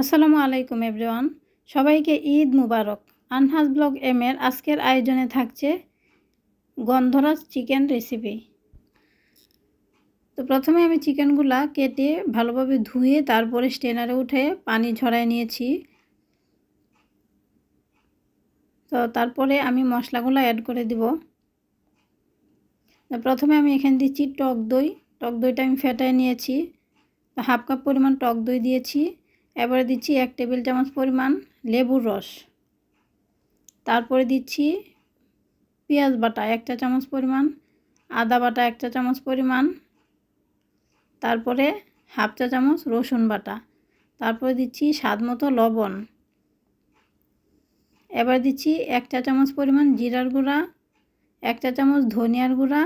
আসসালামু আলাইকুম এভরিওয়ান। সবাইকে ঈদ মুবারক। আনহাজ ব্লগ এম এর আজকের আয়োজনে থাকছে গন্ধরাজ চিকেন রেসিপি। তো প্রথমে আমি চিকেনগুলা কেটে ভালোভাবে ধুয়ে তারপরে স্টেনারে উঠে পানি ঝরাই নিয়েছি। তো তারপরে আমি মশলাগুলো অ্যাড করে দিব। প্রথমে আমি এখানে দিচ্ছি টক দই। টক দইটা আমি ফেটাই নিয়েছি। হাফ কাপ পরিমাণ টক দই দিয়েছি। এবারে দিচ্ছি এক টেবিল চামচ পরিমাণ লেবুর রস। তারপরে দিচ্ছি পেঁয়াজ বাটা এক চা চামচ পরিমাণ, আদা বাটা এক চা চামচ পরিমাণ, তারপরে হাফ চা চামচ রসুন বাটা, তারপরে দিচ্ছি স্বাদ মতো লবণ। এবার দিচ্ছি এক চা চামচ পরিমাণ জিরার গুঁড়া, এক চা চামচ ধনিয়ার গুঁড়া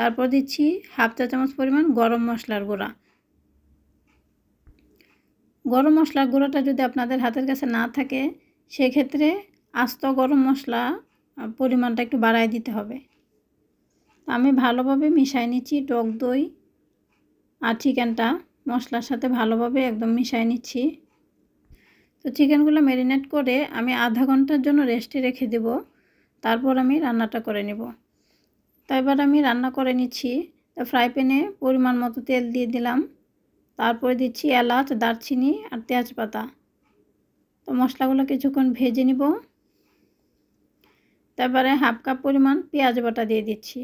তারপর দিচ্ছি হাফ চা চামচ পরিমাণ গরম মশলার গুঁড়া। গরম মশলার গুঁড়োটা যদি আপনাদের হাতের কাছে না থাকে, সেক্ষেত্রে আস্ত গরম মশলা পরিমাণটা একটু বাড়াই দিতে হবে। আমি ভালোভাবে মিশাই নিচ্ছি টক দই আর চিকেনটা। মশলার সাথে ভালোভাবে একদম মিশাই নিচ্ছি। তো চিকেনগুলো ম্যারিনেট করে আমি আধা ঘণ্টার জন্য রেস্টে রেখে দেব। তারপর আমি রান্নাটা করে নেব। তো এবার আমি রান্না করে নিচ্ছি। তো ফ্রাই প্যানে পরিমাণ মতো তেল দিয়ে দিলাম। তারপরে দিচ্ছি এলাচ, দারচিনি আর তেজপাতা। তো মশলাগুলো কিছুক্ষণ ভেজে নিব। তারপরে হাফ কাপ পরিমাণ পেঁয়াজ বাটা দিয়ে দিচ্ছি।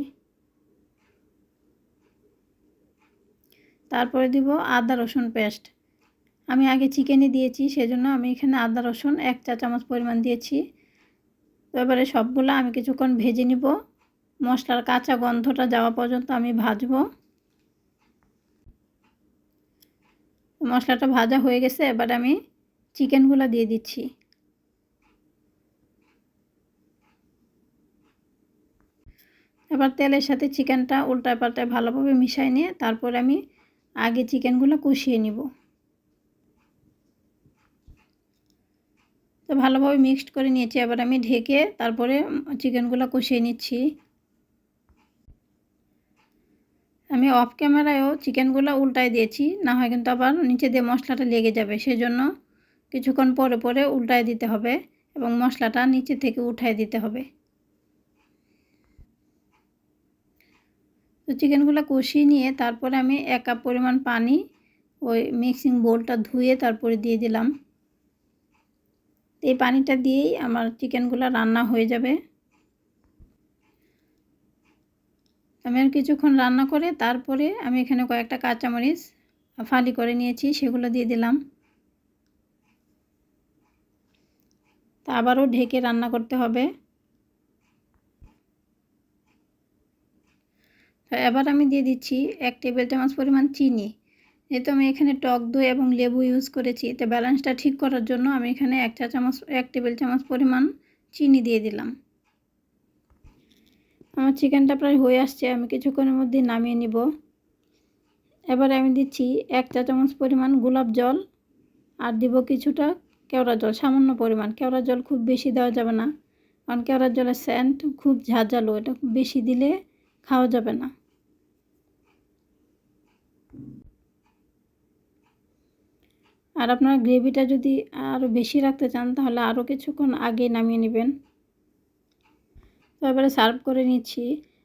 তারপরে দিব আদা, রসুন পেস্ট। আমি আগে চিকেনে দিয়েছি, সেজন্য আমি এখানে আদা, রসুন এক চা চামচ পরিমাণ দিয়েছি। তো এবারে সবগুলো আমি কিছুক্ষণ ভেজে নিব। মশলার কাঁচা গন্ধটা যাওয়া পর্যন্ত আমি ভাজব। মশলাটা ভাজা হয়ে গেছে, এবার আমি চিকেনগুলো দিয়ে দিচ্ছি। এবার তেলের সাথে চিকেনটা উল্টায় পাল্টায় ভালোভাবে মিশাই নিয়ে তারপর আমি আগে চিকেনগুলো কষিয়ে নিব। তো ভালোভাবে মিক্সড করে নিয়েছি, এবার আমি ঢেকে তারপরে চিকেনগুলো কষিয়ে নিচ্ছি। আমি অফ ক্যামেরায়ও চিকেনগুলো উল্টায় দিয়েছি, না হয় কিন্তু আবার নিচে দিয়ে মশলাটা লেগে যাবে, সেজন্য কিছুক্ষণ পরে পরে উল্টায় দিতে হবে এবং মশলাটা নিচে থেকে উঠায় দিতে হবে। তো চিকেনগুলো কষিয়ে নিয়ে তারপরে আমি এক কাপ পরিমাণ পানি, ওই মিক্সিং বোলটা ধুয়ে তারপরে দিয়ে দিলাম। এই পানিটা দিয়েই আমার চিকেনগুলো রান্না হয়ে যাবে। আমি আর কিছুক্ষণ রান্না করে তারপরে আমি এখানে কয়েকটা কাঁচামরিচ ফালি করে নিয়েছি, সেগুলো দিয়ে দিলাম। তা আবারও ঢেকে রান্না করতে হবে। এবার আমি দিয়ে দিচ্ছি এক টেবিল চামচ পরিমাণ চিনি। যেহেতু আমি এখানে টক দই এবং লেবু ইউজ করেছি তো ব্যালেন্সটা ঠিক করার জন্য আমি এখানে এক চা চামচ, এক টেবিল চামচ পরিমাণ চিনি দিয়ে দিলাম। আমার চিকেনটা প্রায় হয়ে আসছে, আমি কিছুক্ষণের মধ্যে নামিয়ে নিব। এবারে আমি দিচ্ছি এক চা চামচ পরিমাণ গোলাপ জল আর দিব কিছুটা কেওড়া জল, সামান্য পরিমাণ। কেওড়া জল খুব বেশি দেওয়া যাবে না, কারণ কেওড়ার জলের স্যান্ট খুব ঝাঁঝালো, এটা বেশি দিলে খাওয়া যাবে না। আর আপনার গ্রেভিটা যদি আরও বেশি রাখতে চান, তাহলে আরও কিছুক্ষণ আগে নামিয়ে নেবেন। এবারে সার্ভ করে নিচ্ছি।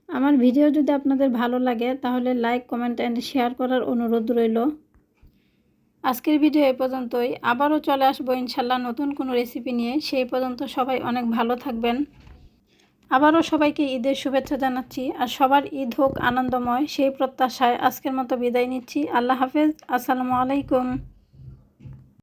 আমার ভিডিও যদি আপনাদের ভালো লাগে, তাহলে লাইক কমেন্ট অ্যান্ড শেয়ার করার অনুরোধ রইল। আজকের ভিডিও এ পর্যন্তই। আবারও চলে আসব ইনশাল্লাহ নতুন কোনো রেসিপি নিয়ে। সেই পর্যন্ত সবাই অনেক ভালো থাকবেন। আবারও সবাইকে ঈদের শুভেচ্ছা জানাচ্ছি। আর সবার ঈদ হোক আনন্দময়, সেই প্রত্যাশায় আজকের মতো বিদায় নিচ্ছি। আল্লাহ হাফেজ। আসসালামু আলাইকুম।